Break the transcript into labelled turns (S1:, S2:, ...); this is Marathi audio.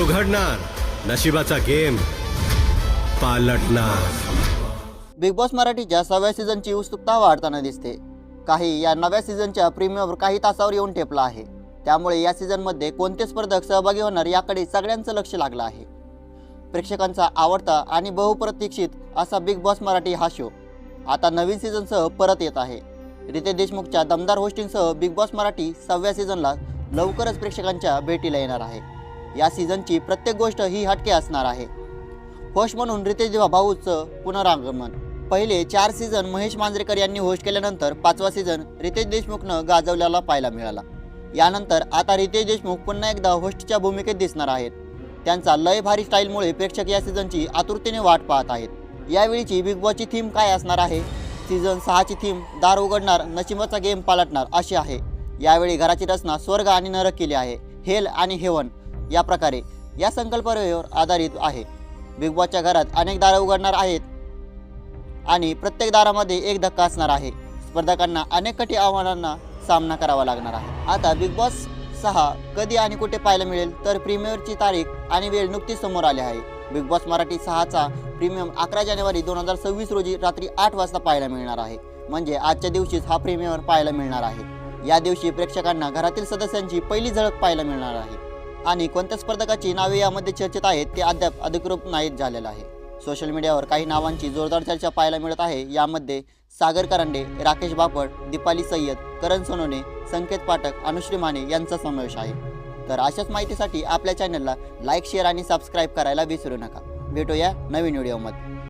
S1: उघडणार. नशिबाचा गेम पालटणार.
S2: बिग बॉस मराठीच्या सहाव्या सीझनची उत्सुकता वाढताना दिसते. काही या नव्या सीझनच्या प्रीमियमवर काही तासावर येऊन ठेपला आहे. त्यामुळे या सीझनमध्ये कोणते स्पर्धक सहभागी होणार याकडे सगळ्यांचं लक्ष लागलं आहे. प्रेक्षकांचा आवडता आणि बहुप्रतीक्षित असा बिग बॉस मराठी हा शो आता नवीन सीझनसह परत येत आहे. रितेश देशमुखच्या दमदार होस्टिंगसह बिग बॉस मराठी सहाव्या सीझनला लवकरच प्रेक्षकांच्या भेटीला येणार आहे. या सीझनची प्रत्येक गोष्ट ही हटके असणार आहे. होस्ट म्हणून रितेश भाऊचं पुनरागमन. पहिले चार सीझन महेश मांजरेकर यांनी होस्ट केल्यानंतर पाचवा सीझन रितेश देशमुखनं गाजवल्याला पाहायला मिळाला. यानंतर आता रितेश देशमुख पुन्हा एकदा होस्टच्या भूमिकेत दिसणार आहेत. त्यांचा लय भारी स्टाईलमुळे प्रेक्षक या सीझनची आतुरतेने वाट पाहत आहेत. यावेळीची बिग बॉसची थीम काय असणार आहे? सीझन सहाची थीम दार उघडणार नशिबाचा गेम पालटणार अशी आहे. यावेळी घराची रचना स्वर्ग आणि नरक केली आहे. हेल आणि हेवन. या प्रकारे या संकल्पनेवर आधारित आहे. बिग बॉसच्या घरात अनेक दारं उघडणार आहेत आणि प्रत्येक दारामध्ये एक धक्का असणार आहे. स्पर्धकांना अनेक कठीण आव्हानांना सामना करावा लागणार आहे. आता बिग बॉस सहा कधी आणि कुठे पाहायला मिळेल? तर प्रीमियरची तारीख आणि वेळ नुकतीच समोर आली आहे. बिग बॉस मराठी सहाचा प्रीमियम अकरा जानेवारी दोन हजार सव्वीस रोजी रात्री आठ वाजता पाहायला मिळणार आहे. म्हणजे आजच्या दिवशीच हा प्रीमियम पाहायला मिळणार आहे. या दिवशी प्रेक्षकांना घरातील सदस्यांची पहिली झळक पाहायला मिळणार आहे. आणि कोणत्या स्पर्धकाची नावे यामध्ये चर्चेत आहेत ते अद्याप अधिकृत नाहीत झालेलं आहे. सोशल मीडियावर काही नावांची जोरदार चर्चा पाहायला मिळत आहे. यामध्ये सागर करंडे राकेश बापट दीपाली सय्यद करण सोनोने संकेत पाठक अनुश्री माने यांचा समावेश आहे. तर अशाच माहितीसाठी आपल्या चॅनलला लाईक शेअर आणि सबस्क्राईब करायला विसरू नका. भेटूया नवीन व्हिडिओमध्ये